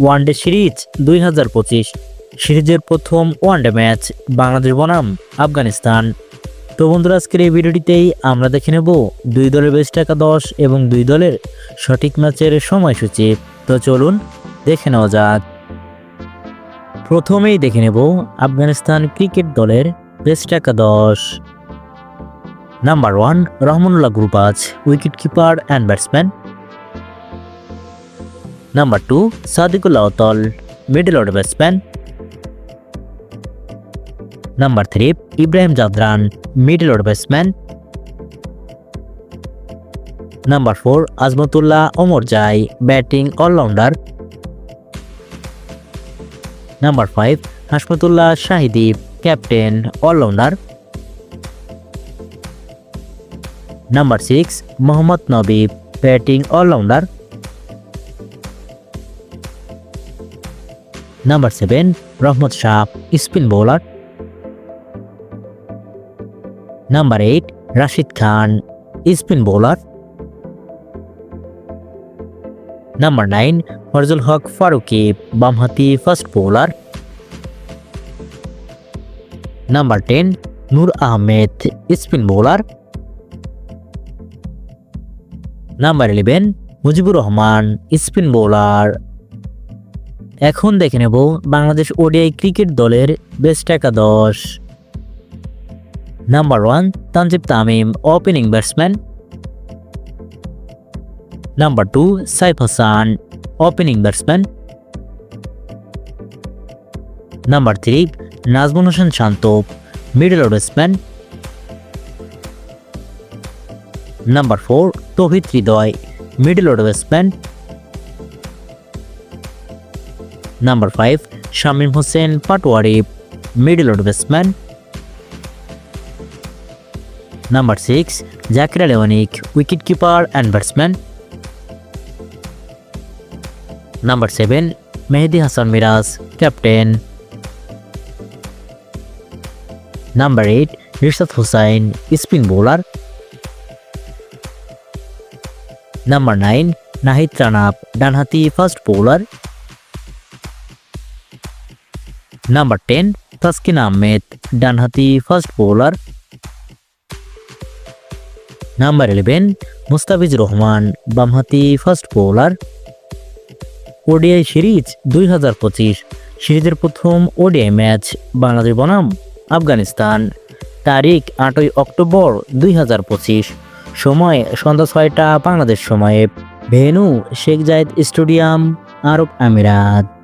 One day series দুই হাজার পঁচিশ। সিরিজের প্রথম ওয়ানডে ম্যাচ বাংলাদেশ বনাম, আফগানিস্তান। তো বন্ধুরা, আজকের এই ভিডিওটিতেই আমরা দেখে নেব দুই দলের বেশ টাকা দশ এবং দুই দলের সঠিক ম্যাচের সময়সূচি। তো চলুন দেখে নেওয়া যাক। প্রথমেই দেখে নেব আফগানিস্তান ক্রিকেট দলের বেশ টাকা দশ। Number one Rahmanullah Gurbaz wicket keeper and batsman number two Sadiqullah Atal middle order batsman number three Ibrahim Zadran middle order batsman number four Azmatullah Omarzai batting allrounder number five Hashmatullah Shahidi captain allrounder number six Mohammad Nabi batting allrounder number seven, Rahmat Shah, spin bowler. Number eight, Rashid Khan, spin bowler. Number nine Fazalhaq হক ফারুকি, বামহাতি fast bowler. Number ten, Noor Ahmad, spin bowler. Number eleven, Mujibur Rahman, spin bowler. এখন দেখে নেব Bangladesh ODI cricket দলের best একাদশ number one Tanzid Tamim opening batsman number two Saif Hassan opening batsman number three Najmul Hossain Shanto middle batsman number four Towhid Hridoy middle batsman number five Shamim Hossain Patwary middle order batsman number six Jakir Anik wicket keeper and batsman number seven Mehidy Hasan Miraz captain number eight Rishad Hossain spin bowler number nine Nahid Rana ডানহাতি fast bowler number ten Taskin Ahmed ডানহাতি fast bowler number eleven Mustafizur Rahman বামহাতি fast bowler ODI series দুই হাজার পঁচিশ, সিরিজের প্রথম ODI match Bangladesh বনাম, আফগানিস্তান। তারিখ আটই অক্টোবর, দুই হাজার পঁচিশ, সময় সন্ধ্যা ছয়টা, বাংলাদেশ সময়ে। ভেনু শেখ জায়েদ স্টেডিয়াম, আরব আমিরাত।